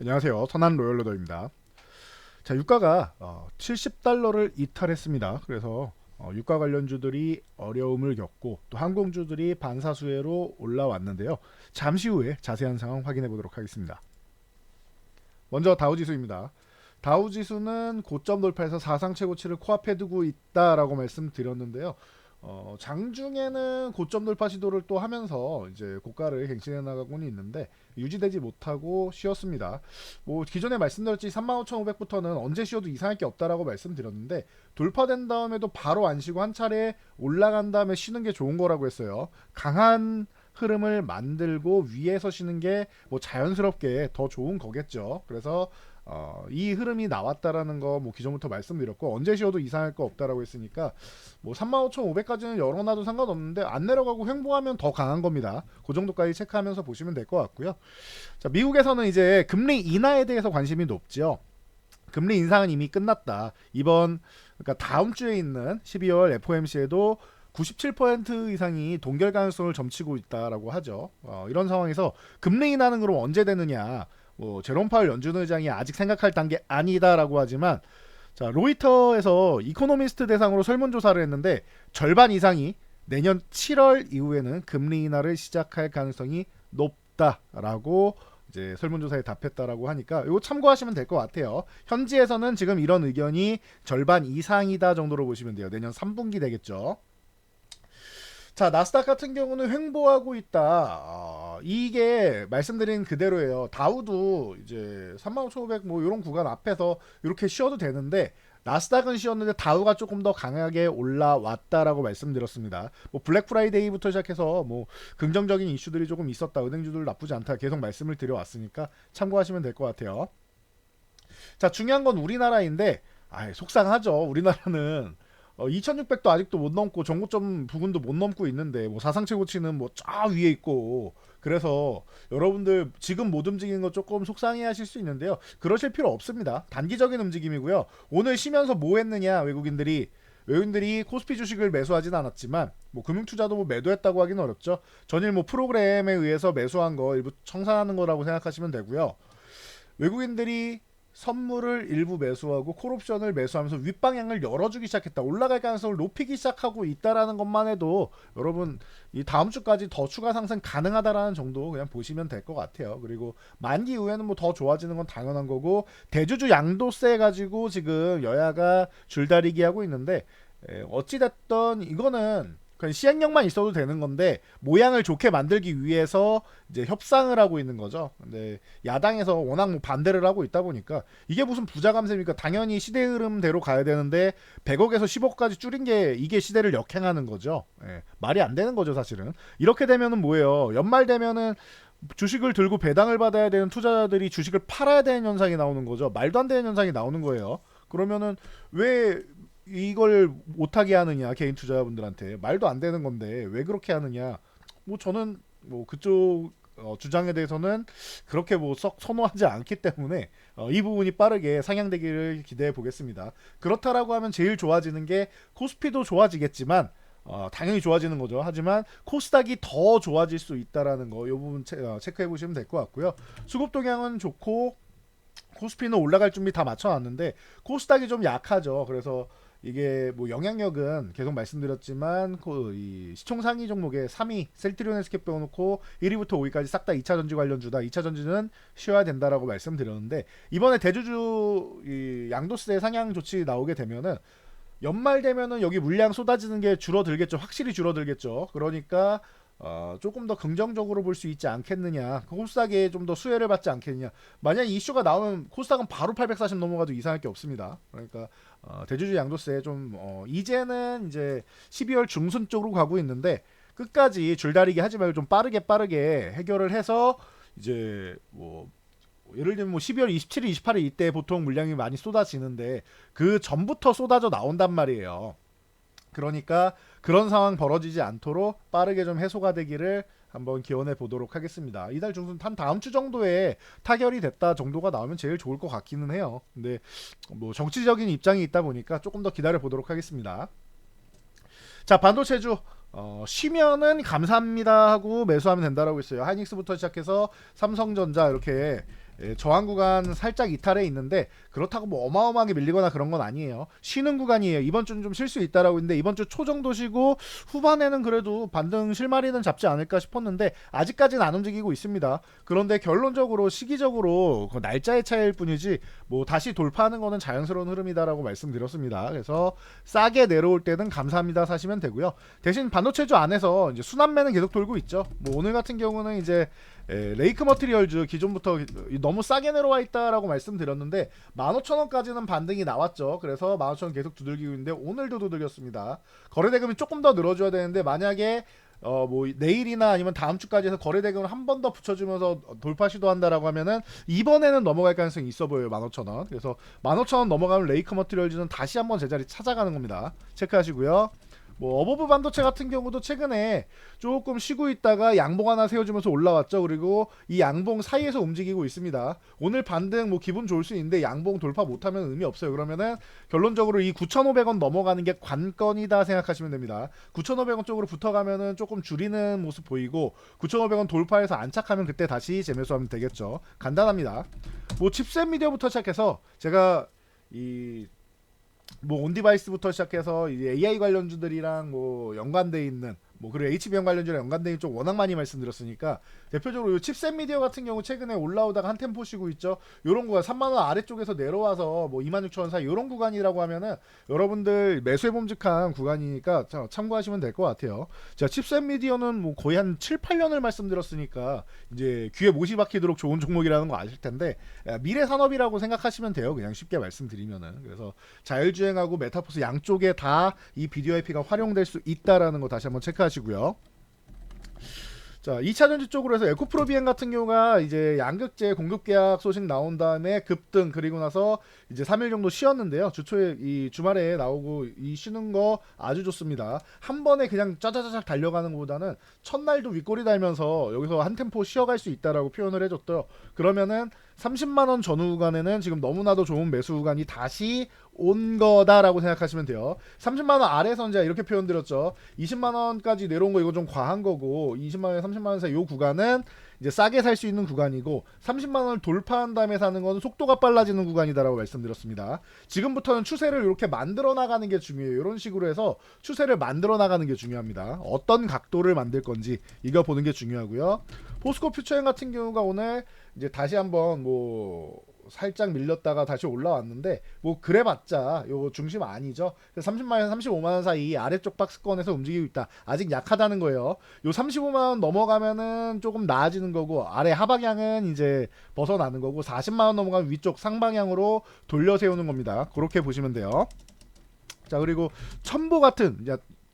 안녕하세요. 선한 로열러더입니다. 자, 유가가 어, 70달러를 이탈했습니다. 그래서 어, 유가 관련주들이 어려움을 겪고 또 항공주들이 반사수혜로 올라왔는데요. 잠시 후에 자세한 상황 확인해 보도록 하겠습니다. 먼저 다우지수입니다. 다우지수는 고점 돌파해서 사상 최고치를 코앞에 두고 있다라고 말씀드렸는데요. 어, 장중에는 고점 돌파 시도를 또 하면서 이제 고가를 갱신해 나가고는 있는데 유지되지 못하고 쉬었습니다. 뭐 기존에 말씀드렸지 35,500부터는 언제 쉬어도 이상할 게 없다라고 말씀드렸는데 돌파된 다음에도 바로 안 쉬고 한 차례 올라간 다음에 쉬는 게 좋은 거라고 했어요. 강한 흐름을 만들고 위에서 쉬는 게 뭐 자연스럽게 더 좋은 거겠죠. 그래서 어, 이 흐름이 나왔다라는 거 뭐 기존부터 말씀드렸고 언제 쉬어도 이상할 거 없다라고 했으니까 뭐 35,500까지는 열어놔도 상관없는데 안 내려가고 횡보하면 더 강한 겁니다. 그 정도까지 체크하면서 보시면 될 것 같고요. 자 미국에서는 이제 금리 인하에 대해서 관심이 높죠. 금리 인상은 이미 끝났다. 이번 그러니까 다음 주에 있는 12월 FOMC에도 97% 이상이 동결 가능성을 점치고 있다라고 하죠. 어, 이런 상황에서 금리 인하는 그럼 언제 되느냐? 뭐 제롬 파월 연준 의장이 아직 생각할 단계 아니다라고 하지만 자 로이터에서 이코노미스트 대상으로 설문조사를 했는데 절반 이상이 내년 7월 이후에는 금리 인하를 시작할 가능성이 높다라고 이제 설문조사에 답했다라고 하니까 이거 참고하시면 될 것 같아요. 현지에서는 지금 이런 의견이 절반 이상이다 정도로 보시면 돼요. 내년 3분기 되겠죠. 자 나스닥 같은 경우는 횡보하고 있다. 어, 이게 말씀드린 그대로예요. 다우도 이제 35,500 뭐 이런 구간 앞에서 이렇게 쉬어도 되는데 나스닥은 쉬었는데 다우가 조금 더 강하게 올라왔다라고 말씀드렸습니다. 뭐 블랙 프라이데이부터 시작해서 뭐 긍정적인 이슈들이 조금 있었다. 은행주들 나쁘지 않다. 계속 말씀을 드려왔으니까 참고하시면 될 것 같아요. 자 중요한 건 우리나라인데 아 속상하죠. 우리나라는 어, 2600도 아직도 못 넘고 정고점 부근도 못 넘고 있는데 뭐 사상 최고치는 뭐 쫙 위에 있고 그래서 여러분들 지금 못 움직이는 거 조금 속상해 하실 수 있는데요. 그러실 필요 없습니다. 단기적인 움직임이고요. 오늘 쉬면서 뭐 했느냐 외국인들이 외국인들이 코스피 주식을 매수하진 않았지만 뭐 금융 투자도 뭐 매도했다고 하기는 어렵죠. 전일 뭐 프로그램에 의해서 매수한 거 일부 청산하는 거라고 생각하시면 되고요. 외국인들이 선물을 일부 매수하고 콜옵션을 매수하면서 윗방향을 열어주기 시작했다. 올라갈 가능성을 높이기 시작하고 있다라는 것만 해도 여러분 이 다음 주까지 더 추가 상승 가능하다라는 정도 그냥 보시면 될 것 같아요. 그리고 만기 이후에는 뭐 더 좋아지는 건 당연한 거고 대주주 양도세 가지고 지금 여야가 줄다리기 하고 있는데 어찌 됐던 이거는 그냥 시행령만 있어도 되는 건데 모양을 좋게 만들기 위해서 이제 협상을 하고 있는 거죠. 근데 야당에서 워낙 뭐 반대를 하고 있다 보니까 이게 무슨 부자 감세입니까? 당연히 시대 흐름대로 가야 되는데 100억에서 10억까지 줄인 게 이게 시대를 역행하는 거죠. 예, 말이 안 되는 거죠, 사실은. 이렇게 되면은 뭐예요? 연말 되면은 주식을 들고 배당을 받아야 되는 투자자들이 주식을 팔아야 되는 현상이 나오는 거죠. 말도 안 되는 현상이 나오는 거예요. 그러면은 왜 이걸 못하게 하느냐 개인 투자자분들한테 말도 안 되는 건데 왜 그렇게 하느냐 뭐 저는 뭐 그쪽 어, 주장에 대해서는 그렇게 뭐 썩 선호하지 않기 때문에 어, 이 부분이 빠르게 상향되기를 기대해 보겠습니다. 그렇다라고 하면 제일 좋아지는 게 코스피도 좋아지겠지만 어, 당연히 좋아지는 거죠. 하지만 코스닥이 더 좋아질 수 있다라는 거 이 부분 체, 어, 체크해 보시면 될 것 같고요. 수급 동향은 좋고 코스피는 올라갈 준비 다 맞춰놨는데 코스닥이 좀 약하죠. 그래서 이게 뭐 영향력은 계속 말씀드렸지만 그이 시총 상위 종목에 3위 셀트리온 헬스케 빼놓고 1위부터 5위까지 싹 다 2차 전지 관련주다. 2차 전지는 쉬어야 된다라고 말씀드렸는데 이번에 대주주 이 양도세 상향 조치 나오게 되면은 연말 되면은 여기 물량 쏟아지는 게 줄어들겠죠. 확실히 줄어들겠죠. 그러니까 어, 조금 더 긍정적으로 볼 수 있지 않겠느냐. 그 코스닥에 좀 더 수혜를 받지 않겠느냐. 만약 이슈가 나오면 코스닥은 바로 840 넘어가도 이상할 게 없습니다. 그러니까 어, 대주주 양도세 좀 어, 이제는 이제 12월 중순 쪽으로 가고 있는데 끝까지 줄다리기 하지 말고 좀 빠르게 빠르게 해결을 해서 이제 뭐 예를 들면 뭐 12월 27일, 28일 이때 보통 물량이 많이 쏟아지는데 그 전부터 쏟아져 나온단 말이에요. 그러니까 그런 상황 벌어지지 않도록 빠르게 좀 해소가 되기를 한번 기원해 보도록 하겠습니다. 이달 중순 한 다음 주 정도에 타결이 됐다 정도가 나오면 제일 좋을 것 같기는 해요. 근데 뭐 정치적인 입장이 있다 보니까 조금 더 기다려 보도록 하겠습니다. 자 반도체주 어, 쉬면은 감사합니다 하고 매수하면 된다라고 했어요. 하이닉스부터 시작해서 삼성전자 이렇게 예, 저항 구간 살짝 이탈해 있는데 그렇다고 뭐 어마어마하게 밀리거나 그런 건 아니에요. 쉬는 구간이에요. 이번 주는 좀 쉴 수 있다라고 했는데 이번 주 초 정도 쉬고 후반에는 그래도 반등 실마리는 잡지 않을까 싶었는데 아직까지는 안 움직이고 있습니다. 그런데 결론적으로 시기적으로 그 날짜의 차이일 뿐이지 뭐 다시 돌파하는 거는 자연스러운 흐름이다라고 말씀드렸습니다. 그래서 싸게 내려올 때는 감사합니다 사시면 되고요. 대신 반도체주 안에서 이제 순환매는 계속 돌고 있죠. 뭐 오늘 같은 경우는 이제 에, 레이크 머티리얼즈 기존부터 너무 싸게 내려와 있다라고 말씀드렸는데 15,000원까지는 반등이 나왔죠. 그래서 15,000원 계속 두들기고 있는데 오늘도 두들겼습니다. 거래 대금이 조금 더 늘어줘야 되는데 만약에 어 뭐 내일이나 아니면 다음 주까지 해서 거래 대금을 한 번 더 붙여주면서 돌파 시도한다라고 하면은 이번에는 넘어갈 가능성이 있어 보여요 15,000원 그래서 15,000원 넘어가면 레이크 머티리얼즈는 다시 한번 제자리 찾아가는 겁니다 체크하시고요 뭐 어버브 반도체 같은 경우도 최근에 조금 쉬고 있다가 양봉 하나 세워주면서 올라왔죠. 그리고 이 양봉 사이에서 움직이고 있습니다. 오늘 반등 뭐 기분 좋을 수 있는데 양봉 돌파 못하면 의미 없어요. 그러면은 결론적으로 이 9,500원 넘어가는 게 관건이다 생각하시면 됩니다. 9,500원 쪽으로 붙어가면은 조금 줄이는 모습 보이고 9,500원 돌파해서 안착하면 그때 다시 재매수하면 되겠죠. 간단합니다. 뭐 칩셋 미디어부터 시작해서 제가 이 뭐 온디바이스부터 시작해서 이제 AI 관련주들이랑 뭐 연관돼 있는 뭐 그리고 HBM 관련주랑 있는 쪽 워낙 많이 말씀드렸으니까 대표적으로 이 칩셋 미디어 같은 경우 최근에 올라오다가 한 템포 쉬고 있죠. 요런 구간 3만 원 아래쪽에서 내려와서 뭐 26,000원 사이 요런 구간이라고 하면은 여러분들 매수해 봄직한 구간이니까 자, 참고하시면 될 것 같아요. 자, 칩셋 미디어는 뭐 거의 한 7, 8년을 말씀드렸으니까 이제 귀에 못이 박히도록 좋은 종목이라는 거 아실 텐데 야, 미래 산업이라고 생각하시면 돼요. 그냥 쉽게 말씀드리면은 그래서 자율주행하고 메타버스 양쪽에 다 이 비디오 IP가 활용될 수 있다라는 거 다시 한번 체크하 시고요. 자, 2차 전지 쪽으로 해서 에코프로 비행 같은 경우가 이제 양극재 공급 계약 소식 나온 다음에 급등 그리고 나서 이제 3일 정도 쉬었는데요. 주초에 이 주말에 나오고 이 쉬는 거 아주 좋습니다. 한 번에 그냥 짜자자작 달려가는 것보다는 첫날도 윗꼬리 달면서 여기서 한 템포 쉬어갈 수 있다라고 표현을 해줬더요. 그러면은 30만 원 전후 구간에는 지금 너무나도 좋은 매수 구간이 다시 온 거다라고 생각하시면 돼요. 30만 원 아래선 제가 이렇게 표현드렸죠. 20만 원까지 내려온 거 이거 좀 과한 거고 20만 원, 30만 원 사이 요 구간은 이제 싸게 살 수 있는 구간이고 30만 원을 돌파한 다음에 사는 건 속도가 빨라지는 구간이다라고 말씀드렸습니다. 지금부터는 추세를 이렇게 만들어 나가는 게 중요해요. 이런 식으로 해서 추세를 만들어 나가는 게 중요합니다. 어떤 각도를 만들 건지 이거 보는 게 중요하고요. 포스코 퓨처행 같은 경우가 오늘 이제 다시 한번 뭐 살짝 밀렸다가 다시 올라왔는데 뭐 그래봤자 요 중심 아니죠. 30만 원, 35만 원 사이 아래쪽 박스권에서 움직이고 있다. 아직 약하다는 거예요. 요 35만 원 넘어가면은 조금 나아지는 거고 아래 하방향은 이제 벗어나는 거고 40만 원 넘어가면 위쪽 상방향으로 돌려 세우는 겁니다. 그렇게 보시면 돼요. 자 그리고 첨보 같은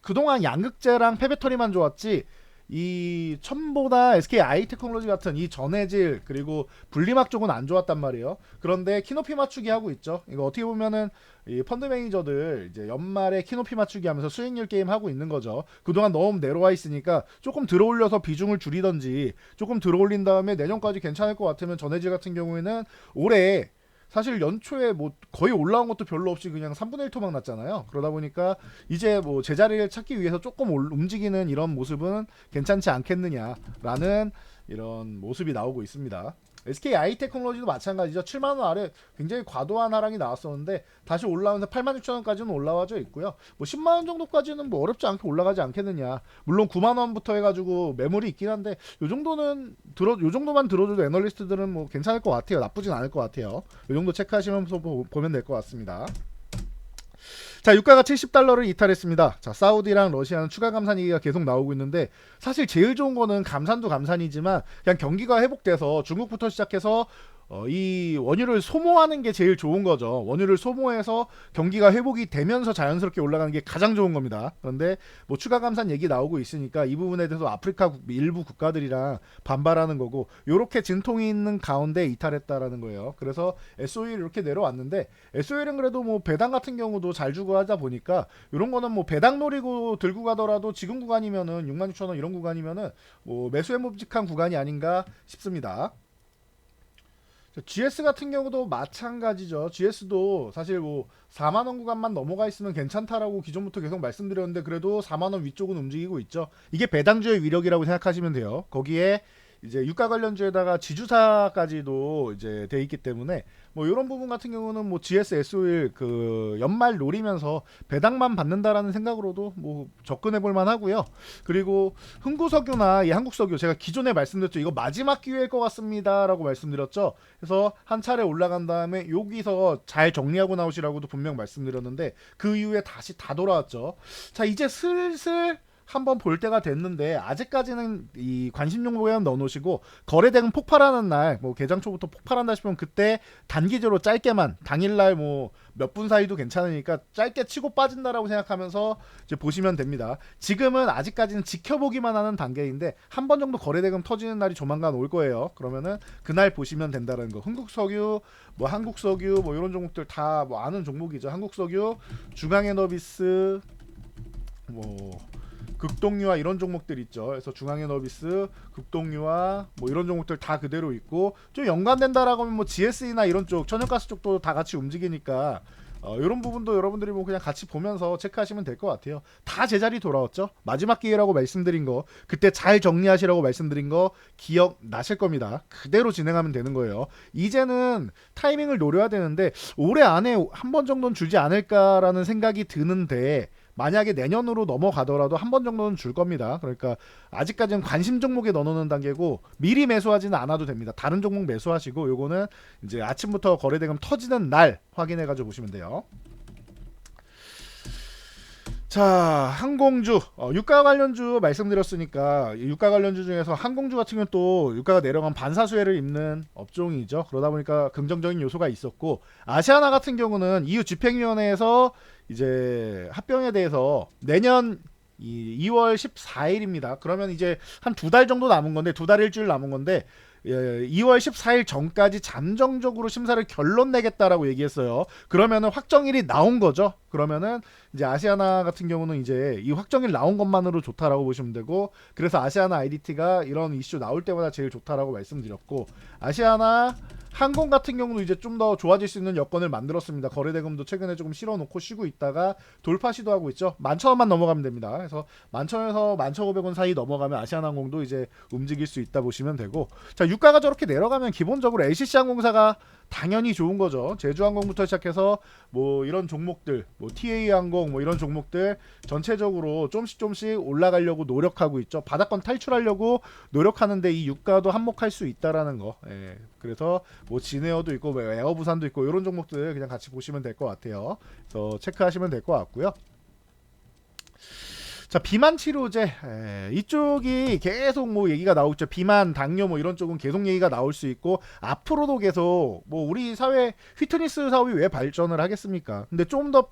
그동안 양극재랑 폐배터리만 좋았지 이 첨보나 SK 아이 테크놀로지 같은 이 전해질 그리고 분리막 쪽은 안 좋았단 말이에요. 그런데 키높이 맞추기 하고 있죠. 이거 어떻게 보면은 이 펀드 매니저들 이제 연말에 키높이 맞추기 하면서 수익률 게임 하고 있는 거죠. 그동안 너무 내려와 있으니까 조금 들어올려서 비중을 줄이던지 조금 들어올린 다음에 내년까지 괜찮을 것 같으면 전해질 같은 경우에는 올해 사실 연초에 뭐 거의 올라온 것도 별로 없이 그냥 3분의 1 토막 났잖아요. 그러다 보니까 이제 뭐 제자리를 찾기 위해서 조금 올- 움직이는 이런 모습은 괜찮지 않겠느냐라는 이런 모습이 나오고 있습니다. SK 아이테크놀로지도 마찬가지죠. 7만 원 아래 굉장히 과도한 하락이 나왔었는데 다시 올라오면서 8만 6천 원까지는 올라와져 있고요. 뭐 10만 원 정도까지는 뭐 어렵지 않게 올라가지 않겠느냐. 물론 9만 원부터 해가지고 매물이 있긴 한데 요 정도는 들어 요 정도만 들어줘도 애널리스트들은 뭐 괜찮을 것 같아요. 나쁘진 않을 것 같아요. 요 정도 체크하시면서 보- 보면 될 것 같습니다. 자, 유가가 70달러를 이탈했습니다. 자, 사우디랑 러시아는 추가 감산 얘기가 계속 나오고 있는데 사실 제일 좋은 거는 감산도 감산이지만 그냥 경기가 회복돼서 중국부터 시작해서 어, 이 원유를 소모하는 게 제일 좋은 거죠. 원유를 소모해서 경기가 회복이 되면서 자연스럽게 올라가는 게 가장 좋은 겁니다. 그런데 뭐 추가 감산 얘기 나오고 있으니까 이 부분에 대해서 아프리카 국- 일부 국가들이랑 반발하는 거고 요렇게 진통이 있는 가운데 이탈했다라는 거예요. 그래서 SOL 이렇게 내려왔는데 SOL은 그래도 뭐 배당 같은 경우도 잘 주고 하다 보니까 이런 거는 뭐 배당 노리고 들고 가더라도 지금 구간이면은 66,000원 이런 구간이면은 뭐 매수에 묵직한 구간이 아닌가 싶습니다. 자, GS 같은 경우도 마찬가지죠. GS도 사실 뭐 4만 원 구간만 넘어가 있으면 괜찮다라고 기존부터 계속 말씀드렸는데 그래도 4만 원 위쪽은 움직이고 있죠. 이게 배당주의 위력이라고 생각하시면 돼요. 거기에 이제 유가 관련주에다가 지주사까지도 이제 돼 있기 때문에 뭐 이런 부분 같은 경우는 뭐 GS SO일 그 연말 노리면서 배당만 받는다라는 생각으로도 뭐 접근해 볼 만하고요. 그리고 흥구석유나 이 한국석유 제가 기존에 말씀드렸죠. 이거 마지막 기회일 것 같습니다라고 말씀드렸죠. 그래서 한 차례 올라간 다음에 여기서 잘 정리하고 나오시라고도 분명 말씀드렸는데 그 이후에 다시 다 돌아왔죠. 자 이제 슬슬 한번 볼 때가 됐는데 아직까지는 이 관심 종목에만 넣어놓으시고 거래대금 폭발하는 날 뭐 개장 초부터 폭발한다 싶으면 그때 단기적으로 짧게만 당일날 뭐 몇 분 사이도 괜찮으니까 짧게 치고 빠진다라고 생각하면서 이제 보시면 됩니다. 지금은 아직까지는 지켜보기만 하는 단계인데 한 번 정도 거래대금 터지는 날이 조만간 올 거예요. 그러면은 그날 보시면 된다는 거. 흥국석유, 뭐 한국석유, 뭐 이런 종목들 다 뭐 아는 종목이죠. 한국석유, 중앙에너비스, 뭐 극동유와 이런 종목들 있죠. 그래서 중앙에너비스, 극동유와 뭐 이런 종목들 다 그대로 있고 좀 연관된다라고 하면 뭐 GS나 이런 쪽 천연가스 쪽도 다 같이 움직이니까 어, 이런 부분도 여러분들이 뭐 그냥 같이 보면서 체크하시면 될 것 같아요. 다 제자리 돌아왔죠. 마지막 기회라고 말씀드린 거 그때 잘 정리하시라고 말씀드린 거 기억 나실 겁니다. 그대로 진행하면 되는 거예요. 이제는 타이밍을 노려야 되는데 올해 안에 한 번 정도는 주지 않을까라는 생각이 드는데 만약에 내년으로 넘어가더라도 한 번 정도는 줄 겁니다. 그러니까 아직까지는 관심 종목에 넣어놓는 단계고 미리 매수하지는 않아도 됩니다. 다른 종목 매수하시고 요거는 이제 아침부터 거래대금 터지는 날 확인해가지고 보시면 돼요. 자 항공주 어, 유가 관련주 말씀드렸으니까 이 유가 관련주 중에서 항공주 같은 경우는 또 유가가 내려간 반사수혜를 입는 업종이죠 그러다 보니까 긍정적인 요소가 있었고 아시아나 같은 경우는 EU 집행위원회에서 이제 합병에 대해서 내년 이 2월 14일입니다. 그러면 이제 한 두 달 정도 남은 건데 두 달 일주일 남은 건데 예, 2월 14일 전까지 잠정적으로 심사를 결론 내겠다라고 얘기했어요. 그러면은 확정일이 나온 거죠. 그러면은 이제 아시아나 같은 경우는 이제 이 확정일 나온 것만으로 좋다라고 보시면 되고 그래서 아시아나 IDT가 이런 이슈 나올 때마다 제일 좋다라고 말씀드렸고 아시아나 항공 같은 경우도 이제 좀 더 좋아질 수 있는 여건을 만들었습니다. 거래대금도 최근에 조금 실어놓고 쉬고 있다가 돌파 시도하고 있죠. 만천 원만 넘어가면 됩니다. 그래서 만천에서 만천 오백 원 사이 넘어가면 아시아나항공도 이제 움직일 수 있다 보시면 되고 자 유가가 저렇게 내려가면 기본적으로 LCC항공사가 당연히 좋은 거죠. 제주항공부터 시작해서 뭐 이런 종목들, 뭐 TA항공 뭐 이런 종목들 전체적으로 좀씩 좀씩 올라가려고 노력하고 있죠. 바닥권 탈출하려고 노력하는데 이 유가도 한몫할 수 있다라는 거. 예. 그래서 뭐 진에어도 있고 뭐 에어 부산도 있고 이런 종목들 그냥 같이 보시면 될 것 같아요. 그래서 체크하시면 될 것 같고요. 자 비만 치료제 에, 이쪽이 계속 뭐 얘기가 나오죠 비만 당뇨 뭐 이런 쪽은 계속 얘기가 나올 수 있고 앞으로도 계속 뭐 우리 사회 휘트니스 사업이 왜 발전을 하겠습니까 근데 좀더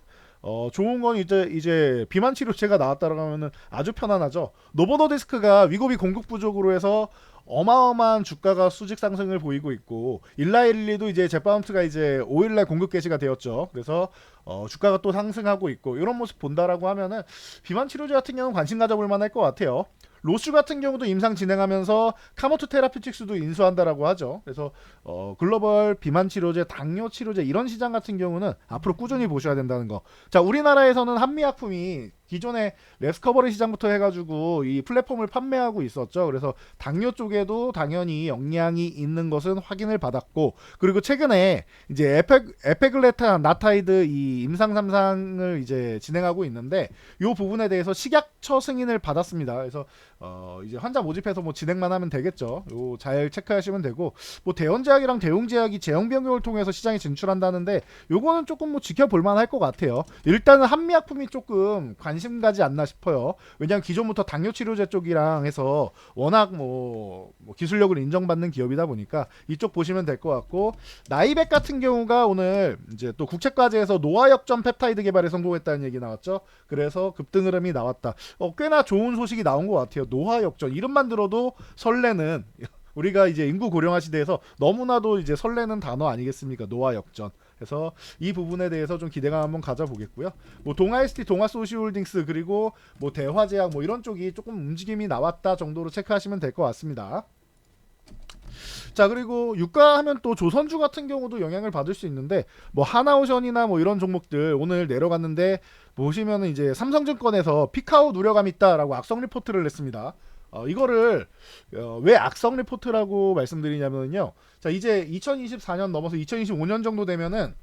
어, 좋은 건 이제 이제 비만 치료제가 나왔다라고 하면은 아주 편안하죠. 노보노디스크가 위고비 공급 부족으로 해서 어마어마한 주가가 수직 상승을 보이고 있고 일라일리도 이제 제파운트가 이제 5일날 공급 개시가 되었죠. 그래서 어, 주가가 또 상승하고 있고 이런 모습 본다라고 하면은 비만 치료제 같은 경우는 관심 가져볼 만할 것 같아요. 로슈 같은 경우도 임상 진행하면서 카모트 테라피틱스도 인수한다라고 하죠. 그래서 어, 글로벌 비만 치료제, 당뇨 치료제 이런 시장 같은 경우는 앞으로 꾸준히 보셔야 된다는 거. 자, 우리나라에서는 한미약품이 기존에 레스커버리 시장부터 해가지고 이 플랫폼을 판매하고 있었죠. 그래서 당뇨 쪽에도 당연히 역량이 있는 것은 확인을 받았고 그리고 최근에 이제 에페, 에페글레타 나타이드 이 임상 3상을 이제 진행하고 있는데 이 부분에 대해서 식약처 승인을 받았습니다. 그래서 어 이제 환자 모집해서 뭐 진행만 하면 되겠죠. 요 잘 체크하시면 되고 뭐 대원제약이랑 대웅제약이 제형 변경을 통해서 시장에 진출한다는데 요거는 조금 뭐 지켜볼 만할 것 같아요. 일단은 한미약품이 조금 관심 가지 않나 싶어요. 왜냐하면 기존부터 당뇨 치료제 쪽이랑 해서 워낙 뭐, 뭐 기술력을 인정받는 기업이다 보니까 이쪽 보시면 될 것 같고 나이백 같은 경우가 오늘 이제 또 국책과제에서 노화 역전 펩타이드 개발에 성공했다는 얘기 나왔죠. 그래서 급등 흐름이 나왔다. 어, 꽤나 좋은 소식이 나온 것 같아요. 노화 역전 이름만 들어도 설레는 우리가 이제 인구 고령화 시대에서 너무나도 이제 설레는 단어 아니겠습니까? 노화 역전. 그래서 이 부분에 대해서 좀 기대감 한번 가져보겠고요. 뭐 동아ST, 동아소시홀딩스 그리고 뭐 대화제약 뭐 이런 쪽이 조금 움직임이 나왔다 정도로 체크하시면 될 것 같습니다. 자 그리고 유가 하면 또 조선주 같은 경우도 영향을 받을 수 있는데 뭐 하나오션이나 뭐 이런 종목들 오늘 내려갔는데 보시면은 이제 삼성증권에서 피카우 우려감 있다라고 악성 리포트를 냈습니다. 어, 이거를 어, 왜 악성 리포트라고 말씀드리냐면요. 자 이제 2024년 넘어서 2025년 정도 되면은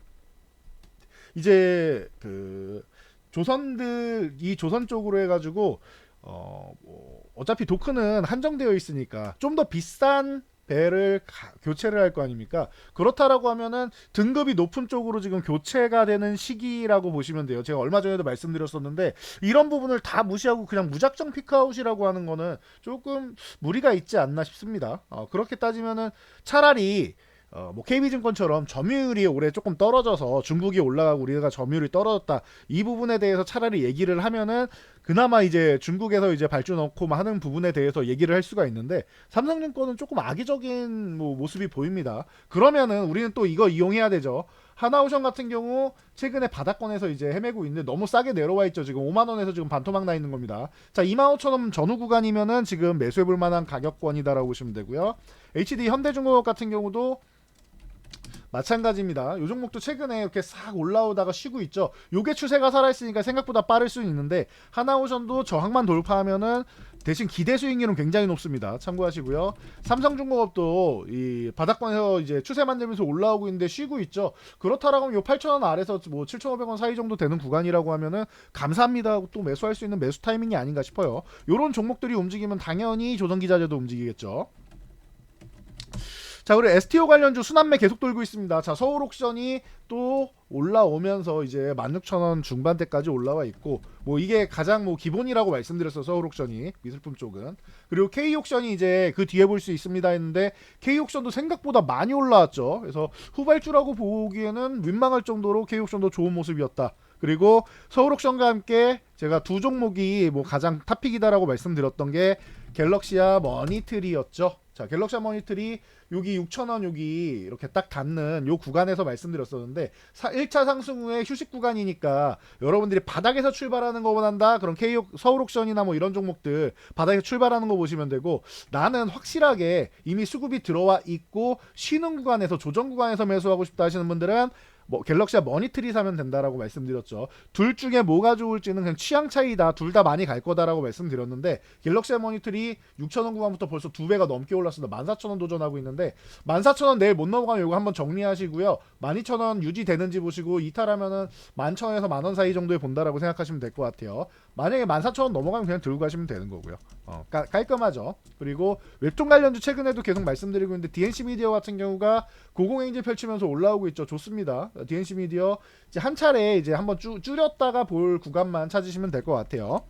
이제 그 조선들 이 조선 쪽으로 해가지고 어, 뭐 어차피 도크는 한정되어 있으니까 좀 더 비싼 배를 가- 교체를 할 거 아닙니까? 그렇다라고 하면은 등급이 높은 쪽으로 지금 교체가 되는 시기라고 보시면 돼요. 제가 얼마 전에도 말씀드렸었는데 이런 부분을 다 무시하고 그냥 무작정 피크아웃이라고 하는 거는 조금 무리가 있지 않나 싶습니다. 어, 그렇게 따지면은 차라리 어, 뭐 KB증권처럼 점유율이 올해 조금 떨어져서 중국이 올라가고 우리가 점유율이 떨어졌다. 이 부분에 대해서 차라리 얘기를 하면은 그나마 이제 중국에서 이제 발주 넣고 막 하는 부분에 대해서 얘기를 할 수가 있는데 삼성증권은 조금 악의적인 뭐 모습이 보입니다. 그러면은 우리는 또 이거 이용해야 되죠. 하나오션 같은 경우 최근에 바닥권에서 이제 헤매고 있는데 너무 싸게 내려와 있죠. 지금 5만 원에서 지금 반토막 나 있는 겁니다. 자, 2만 5천 원 전후 구간이면은 지금 매수해 볼 만한 가격권이다라고 보시면 되고요. HD 현대중공업 같은 경우도 마찬가지입니다. 요 종목도 최근에 이렇게 싹 올라오다가 쉬고 있죠. 요게 추세가 살아있으니까 생각보다 빠를 수는 있는데 하나오션도 저항만 돌파하면은 대신 기대 수익률은 굉장히 높습니다. 참고하시고요. 삼성중공업도 이 바닥권에서 이제 추세 만들면서 올라오고 있는데 쉬고 있죠. 그렇다라고 하면 요 8,000원 아래서 뭐 7,500원 사이 정도 되는 구간이라고 하면은 감사합니다 하고 또 매수할 수 있는 매수 타이밍이 아닌가 싶어요. 요런 종목들이 움직이면 당연히 조선기자재도 움직이겠죠. 자, 그리고 STO 관련주 순환매 계속 돌고 있습니다. 자, 서울 옥션이 또 올라오면서 이제 16,000원 중반대까지 올라와 있고 뭐 이게 가장 뭐 기본이라고 말씀드렸어 서울 옥션이 미술품 쪽은 그리고 K 옥션이 이제 그 뒤에 볼 수 있습니다 했는데 K 옥션도 생각보다 많이 올라왔죠. 그래서 후발주라고 보기에는 민망할 정도로 K 옥션도 좋은 모습이었다. 그리고 서울 옥션과 함께 제가 두 종목이 뭐 가장 탑픽이다라고 말씀드렸던 게 갤럭시아 머니트리였죠. 자, 갤럭시아 머니트리 여기 6,000원 여기 이렇게 딱 닿는 요 구간에서 말씀드렸었는데 사, 1차 상승 후에 휴식 구간이니까 여러분들이 바닥에서 출발하는 거 원한다. 그럼 K 서울 옥션이나 뭐 이런 종목들 바닥에서 출발하는 거 보시면 되고 나는 확실하게 이미 수급이 들어와 있고 쉬는 구간에서 조정 구간에서 매수하고 싶다 하시는 분들은 뭐 갤럭시아 머니트리 사면 된다라고 말씀드렸죠. 둘 중에 뭐가 좋을지는 그냥 취향 차이다. 둘 다 많이 갈 거다라고 말씀드렸는데 갤럭시아 머니트리 6,000원 구간부터 벌써 두 배가 넘게 올랐습니다. 14,000원 도전하고 있는데 14,000원 내일 못 넘어가면 이거 한번 정리하시고요. 12,000원 유지되는지 보시고 이탈하면은 11,000원에서 만 원 사이 정도에 본다라고 생각하시면 될 것 같아요. 만약에 14,000원 넘어가면 그냥 들고 가시면 되는 거고요. 어, 깔, 깔끔하죠. 그리고 웹툰 관련주 최근에도 계속 말씀드리고 있는데 DNC 미디어 같은 경우가 고공행진 펼치면서 올라오고 있죠. 좋습니다. DNC 미디어 이제 한 차례 이제 한번 쭈, 줄였다가 볼 구간만 찾으시면 될 것 같아요.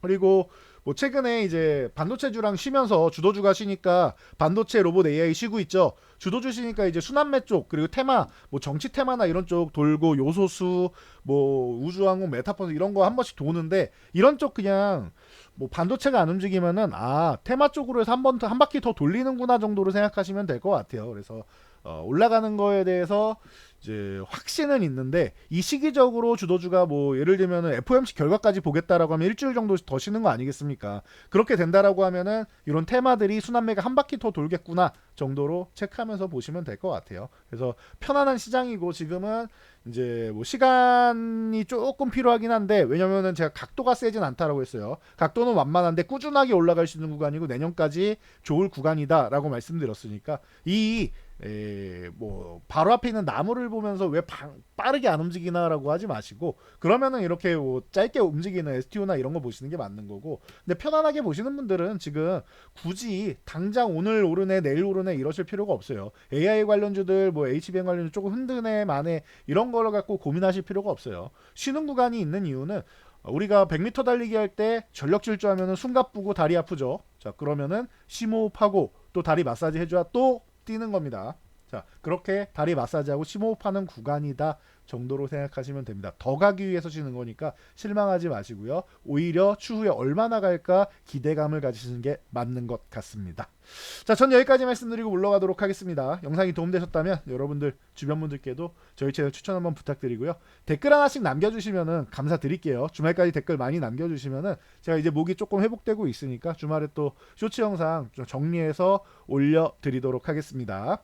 그리고 뭐 최근에 이제 반도체주랑 쉬면서 주도주가 쉬니까 반도체 로봇 AI 쉬고 있죠. 주도주 쉬니까 이제 순환매 쪽 그리고 테마 뭐 정치 테마나 이런 쪽 돌고 요소수 뭐 우주항공 메타버스 이런 거 한 번씩 도는데 이런 쪽 그냥 뭐 반도체가 안 움직이면은 아 테마 쪽으로 해서 한번 한 바퀴 더 돌리는구나 정도로 생각하시면 될 것 같아요. 그래서 어, 올라가는 거에 대해서 이제 확신은 있는데 이 시기적으로 주도주가 뭐 예를 들면은 FOMC 결과까지 보겠다라고 하면 일주일 정도 더 쉬는 거 아니겠습니까? 그렇게 된다라고 하면은 이런 테마들이 순환매가 한 바퀴 더 돌겠구나 정도로 체크하면서 보시면 될 것 같아요. 그래서 편안한 시장이고 지금은 이제 뭐 시간이 조금 필요하긴 한데 왜냐면은 제가 각도가 세진 않다라고 했어요. 각도는 완만한데 꾸준하게 올라갈 수 있는 구간이고 내년까지 좋을 구간이다라고 말씀드렸으니까 이 에, 뭐 바로 앞에 있는 나무를 보면서 왜 방, 빠르게 안 움직이나라고 하지 마시고 그러면은 이렇게 뭐 짧게 움직이는 STO나 이런 거 보시는 게 맞는 거고. 근데 편안하게 보시는 분들은 지금 굳이 당장 오늘 오르네 내일 오르네 이러실 필요가 없어요. AI 관련주들 뭐 HBM 관련주 조금 흔드네 만에 이런 거를 갖고 고민하실 필요가 없어요. 쉬는 구간이 있는 이유는 우리가 100m 달리기 할 때 전력 질주하면은 숨가쁘고 다리 아프죠. 자 그러면은 심호흡하고 또 다리 마사지 해줘야 또 뛰는 겁니다. 자, 그렇게 다리 마사지하고 심호흡하는 구간이다 정도로 생각하시면 됩니다. 더 가기 위해서 쉬는 거니까 실망하지 마시고요. 오히려 추후에 얼마나 갈까 기대감을 가지시는 게 맞는 것 같습니다. 자, 전 여기까지 말씀드리고 물러가도록 하겠습니다. 영상이 도움되셨다면 여러분들 주변 분들께도 저희 채널 추천 한번 부탁드리고요. 댓글 하나씩 남겨주시면은 감사드릴게요. 주말까지 댓글 많이 남겨주시면은 제가 이제 목이 조금 회복되고 있으니까 주말에 또 쇼츠 영상 좀 정리해서 올려드리도록 하겠습니다.